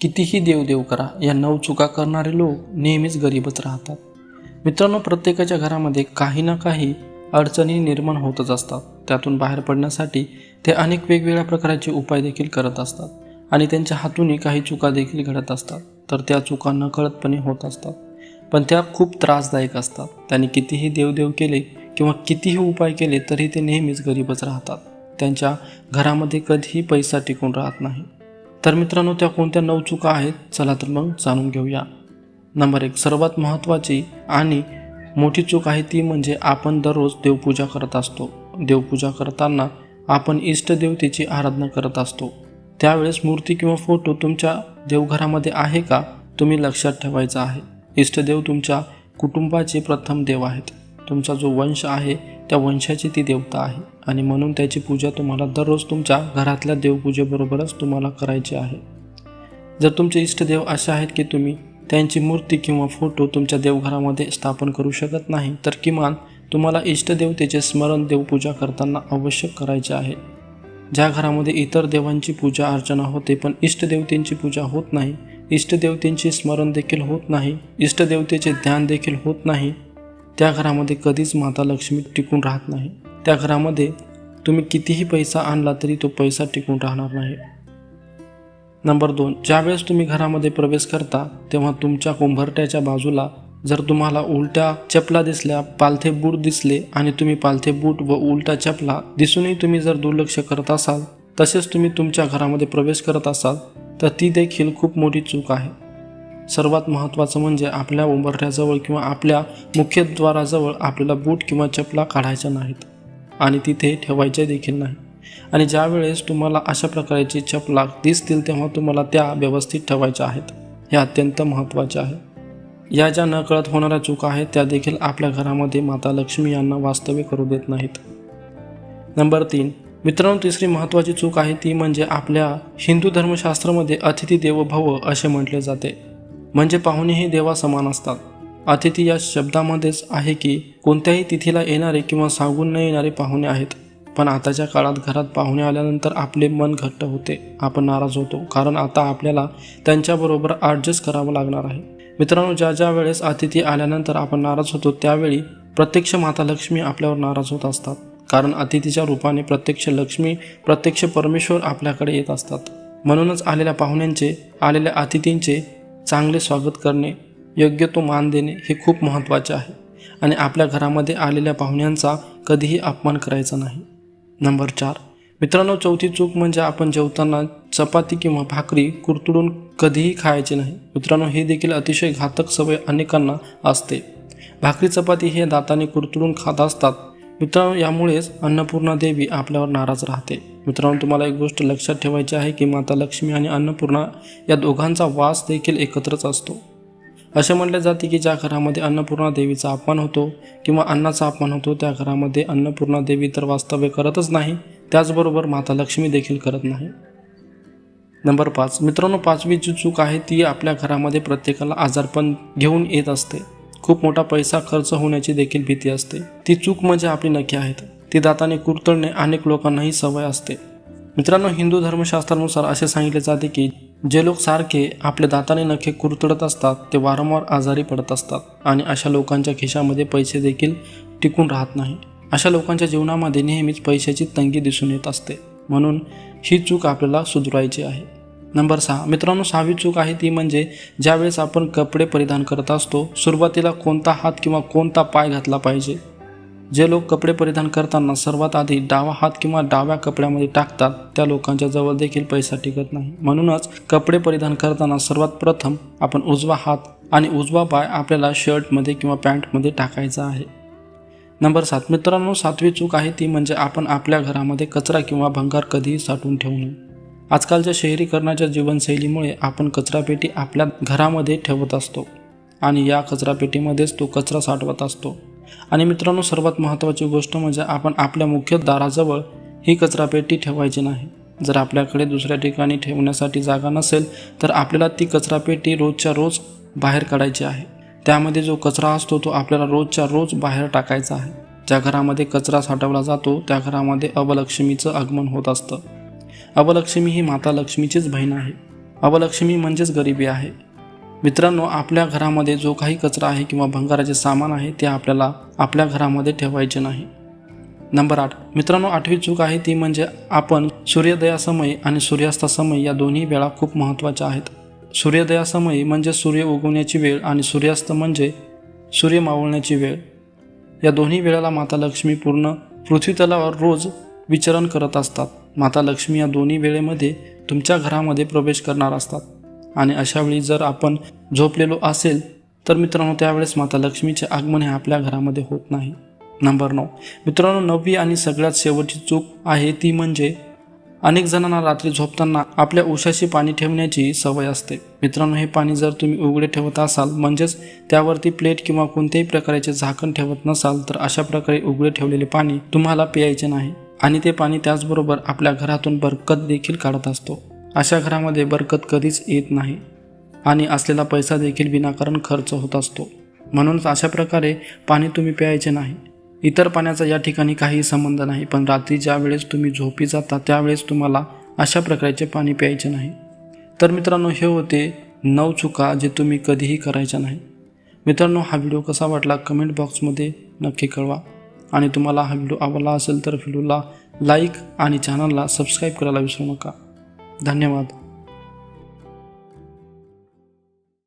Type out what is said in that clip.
कितीही देवदेव करा या नऊ चुका करणारे लोक नेहमीच गरीबच राहतात. मित्रांनो प्रत्येकाच्या घरामध्ये काही ना काही अडचणी निर्माण होतच असतात. त्यातून बाहेर पडण्यासाठी ते अनेक वेगवेगळ्या प्रकारचे उपाय देखील करत असतात आणि त्यांच्या हातूनही काही चुका देखील घडत असतात. तर त्या चुका नकळतपणे होत असतात. पण त्या खूप त्रासदायक असतात. त्यांनी कितीही देवदेव केले किंवा कितीही उपाय केले तरी ते नेहमीच गरीबच राहतात. त्यांच्या घरामध्ये कधीही पैसा टिकून राहत नाही. तर मित्रांनो त्या कोणत्या नऊ चुका आहेत चला तर मग जाणून घेऊया. नंबर एक सर्वात महत्त्वाची आणि मोठी चूक आहे ती म्हणजे आपण दररोज देवपूजा करत असतो. देवपूजा करताना आपण इष्टदेवतेची आराधना करत असतो. त्यावेळेस मूर्ती किंवा फोटो तुमच्या देवघरामध्ये आहे का तुम्ही लक्षात ठेवायचं आहे. इष्टदेव तुमच्या कुटुंबाचे प्रथम देव आहेत. तुमचा जो वंश आहे त्या वंशाची ती देवता आहे. आणि म्हणून त्याची पूजा तुम्हाला दररोज तुमच्या घरातल्या देवपूजेबरोबरच तुम्हाला करायची आहे. जर तुमचे इष्टदेव असे आहेत की तुम्ही त्यांची मूर्ती किंवा फोटो तुमच्या देवघरामध्ये स्थापन करू शकत नाही तर किमान तुम्हाला इष्टदेवतेचे स्मरण देवपूजा करताना आवश्यक करायचे आहे. ज्या घरामध्ये इतर देवांची पूजा अर्चना होते पण इष्टदेवतेंची पूजा होत नाही इष्टदेवतेंचे स्मरण देखील होत नाही इष्टदेवतेचे ध्यान देखील होत नाही त्या घरामध्ये कधीच माता लक्ष्मी टिकून राहत नाही. त्या घरामध्ये तुम्ही कितीही पैसा आणला तरी तो पैसा टिकून राहणार नाही. नंबर दोन ज्यावेळेस तुम्ही घरामध्ये प्रवेश करता तेव्हा तुमच्या कुंभरट्याच्या बाजूला जर तुम्हाला उलट्या चपला दिसल्या पालथे बूट दिसले आणि तुम्ही पालथे बूट व उलटा चपला दिसूनही तुम्ही जर दुर्लक्ष करत असाल तसेच तुम्ही तुमच्या घरामध्ये प्रवेश करत असाल तर ती देखील खूप मोठी चूक आहे. सर्वात महत्त्वाचं म्हणजे आपल्या उंबरठ्याजवळ किंवा आपल्या मुख्यद्वाराजवळ आपल्याला बूट किंवा चपला काढायच्या नाहीत आणि तिथे ठेवायच्या देखील नाही. आणि ज्यावेळेस तुम्हाला अशा प्रकारची चपला दिसतील तेव्हा तुम्हाला त्या व्यवस्थित ठेवायच्या आहेत. हे अत्यंत महत्त्वाचे आहे. या ज्या नकळत होणाऱ्या चुका आहेत त्या देखील आपल्या घरामध्ये माता लक्ष्मी यांना वास्तव्य करू देत नाहीत. नंबर तीन. मित्रांनो तिसरी महत्त्वाची चूक आहे ती म्हणजे आपल्या हिंदू धर्मशास्त्रामध्ये अतिथी देवो भव असे म्हटले जाते. म्हणजे पाहुणे हे देवा समान असतात. अतिथी या शब्दामध्येच आहे की कोणत्याही तिथीला येणारे किंवा सांगून न येणारे पाहुणे आहेत. पण आताच्या काळात घरात पाहुणे आल्यानंतर आपले मन घट्ट होते. आपण नाराज होतो कारण आता आपल्याला त्यांच्याबरोबर ॲडजस्ट करावं लागणार आहे. मित्रांनो ज्या ज्या वेळेस अतिथी आल्यानंतर आपण नाराज होतो त्यावेळी प्रत्यक्ष माता लक्ष्मी आपल्यावर नाराज होत असतात. कारण अतिथीच्या रूपाने प्रत्यक्ष लक्ष्मी प्रत्यक्ष परमेश्वर आपल्याकडे येत असतात. म्हणूनच आलेल्या पाहुण्यांचे आलेल्या अतिथींचे चांगले स्वागत करणे योग्य तो मान देणे हे खूप महत्त्वाचे आहे. आणि आपल्या घरामध्ये आलेल्या पाहुण्यांचा कधीही अपमान करायचा नाही. नंबर चार. मित्रांनो चौथी चूक म्हणजे आपण जेवताना चपाती किंवा भाकरी कुरतुडून कधीही खायचे नाही. मित्रांनो हे देखील अतिशय घातक सवय अनेकांना असते. भाकरी चपाती हे दाताने कुरतुडून खात असतात. मित्रांनो यामुळेच अन्नपूर्णा देवी आपल्यावर नाराज राहते. मित्रांनो तुम्हाला एक गोष्ट लक्षात ठेवायची आहे की माता लक्ष्मी आणि अन्नपूर्णा या दोघांचा वास देखील एकत्रच असतो. असे म्हटले जाते की ज्या घरामध्ये अन्नपूर्णा देवीचा अपमान होतो किंवा अन्नाचा अपमान होतो त्या घरामध्ये अन्नपूर्णा देवी तर वास्तव्य करतच नाही. त्याचबरोबर माता लक्ष्मी देखील करत नाही. नंबर पाच. मित्रांनो पाचवी जी चूक आहे ती आपल्या घरामध्ये प्रत्येकाला आजारपण घेऊन येत असते. खूप मोठा पैसा खर्च होण्याची देखील भीती असते. ती चूक म्हणजे आपली नखे आहेत. ती दाताने कुरतडणे अनेक लोकांनाही सवय असते. मित्रांनो हिंदू धर्मशास्त्रानुसार असे सांगितले जाते की जे लोक सारखे आपल्या दाताने नखे कुरतडत असतात ते वारंवार आजारी पडत असतात आणि अशा लोकांच्या खिशामध्ये पैसे देखील टिकून राहत नाही. अशा लोकांच्या जीवनामध्ये नेहमीच पैशाची तंगी दिसून येत असते. म्हणून ही चूक आपल्याला सुधरायची आहे. नंबर सहा. मित्रांनो सहावी चूक आहे ती म्हणजे ज्यावेळेस आपण कपडे परिधान करत असतो सुरुवातीला कोणता हात किंवा कोणता पाय घातला पाहिजे? जे लोक कपडे परिधान करताना सर्वात आधी डावा हात किंवा डाव्या कपड्यामध्ये टाकतात त्या लोकांच्या जवळ देखील पैसा टिकत नाही. म्हणूनच कपडे परिधान करताना सर्वात प्रथम आपण उजवा हात आणि उजवा पाय आपल्याला शर्टमध्ये किंवा पॅन्टमध्ये टाकायचा आहे. नंबर सात. मित्रांनो सातवी चूक आहे ती म्हणजे आपण आपल्या घरामध्ये कचरा किंवा भंगार कधीही साठवून ठेवू नये. आजकालच्या शहरीकरणाच्या जीवनशैलीमुळे आपण कचरापेटी आपल्या घरामध्ये ठेवत असतो आणि या कचरापेटीमध्येच तो कचरा साठवत असतो. आणि मित्रांनो सर्वात महत्त्वाची गोष्ट म्हणजे आपण आपल्या मुख्य दाराजवळ ही कचरापेटी ठेवायची नाही. जर आपल्याकडे दुसऱ्या ठिकाणी ठेवण्यासाठी जागा नसेल तर आपल्याला ती कचरापेटी रोजच्या रोज बाहेर काढायची आहे. त्यामध्ये जो कचरा असतो तो आपल्याला रोजच्या रोज बाहेर टाकायचा आहे. ज्या घरामध्ये कचरा साठवला जातो त्या घरामध्ये अवलक्ष्मीचं आगमन होत असतं. अवलक्ष्मी ही माता लक्ष्मीचीच बहीण आहे. अवलक्ष्मी म्हणजेच गरिबी आहे. मित्रांनो आपल्या घरामध्ये जो काही कचरा आहे किंवा भंगाराचे सामान आहे ते आपल्याला आपल्या घरामध्ये ठेवायचे नाही. नंबर आठ. मित्रांनो आठवी चूक आहे ती म्हणजे आपण सूर्योदयासमयी आणि सूर्यास्तासमयी या दोन्ही वेळा खूप महत्त्वाच्या आहेत. सूर्योदयासमयी म्हणजे सूर्य उगवण्याची वेळ आणि सूर्यास्त म्हणजे सूर्य मावळण्याची वेळ. या दोन्ही वेळेला माता लक्ष्मी पूर्ण पृथ्वीतलावर रोज विचरण करत असतात. माता लक्ष्मी या दोन्ही वेळेमध्ये तुमच्या घरामध्ये प्रवेश करणार असतात. आणि अशावेळी जर आपण झोपलेलो असेल तर मित्रांनो त्यावेळेस माता लक्ष्मीचे आगमन हे आपल्या घरामध्ये होत नाही. नंबर नऊ. मित्रांनो नववी आणि सगळ्यात शेवटची चूक आहे ती म्हणजे अनेक जणांना रात्री झोपताना आपल्या उशाशी पाणी ठेवण्याची सवय असते. मित्रांनो हे पाणी जर तुम्ही उघडे ठेवत असाल म्हणजेच त्यावरती प्लेट किंवा कोणत्याही प्रकारचे झाकण ठेवत नसाल तर अशा प्रकारे उघडे ठेवलेले पाणी तुम्हाला प्यायचे नाही. आणि ते पाणी त्याचबरोबर आपल्या घरातून बरकत देखील काढत असतो. अशा घरामध्ये बरकत कधीच येत नाही आणि असलेला पैसा देखील विनाकारण खर्च होत असतो. म्हणूनच अशा प्रकारे पाणी तुम्ही प्यायचे नाही. इतर पाण्याचा या ठिकाणी काही संबंध नाही पण रात्री ज्या वेळेस तुम्ही झोपी जाता त्यावेळेस तुम्हाला अशा प्रकारचे पाणी प्यायचे नाही. तर मित्रांनो हे होते नऊ चुका जे तुम्ही कधीही करायच्या नाही. मित्रांनो हा व्हिडिओ कसा वाटला कमेंट बॉक्समध्ये नक्की कळवा. आणि तुम्हाला हा व्हिडिओ आवडला असेल तर व्हिडिओला लाईक आणि चॅनलला सबस्क्राईब करायला विसरू नका. धन्यवाद.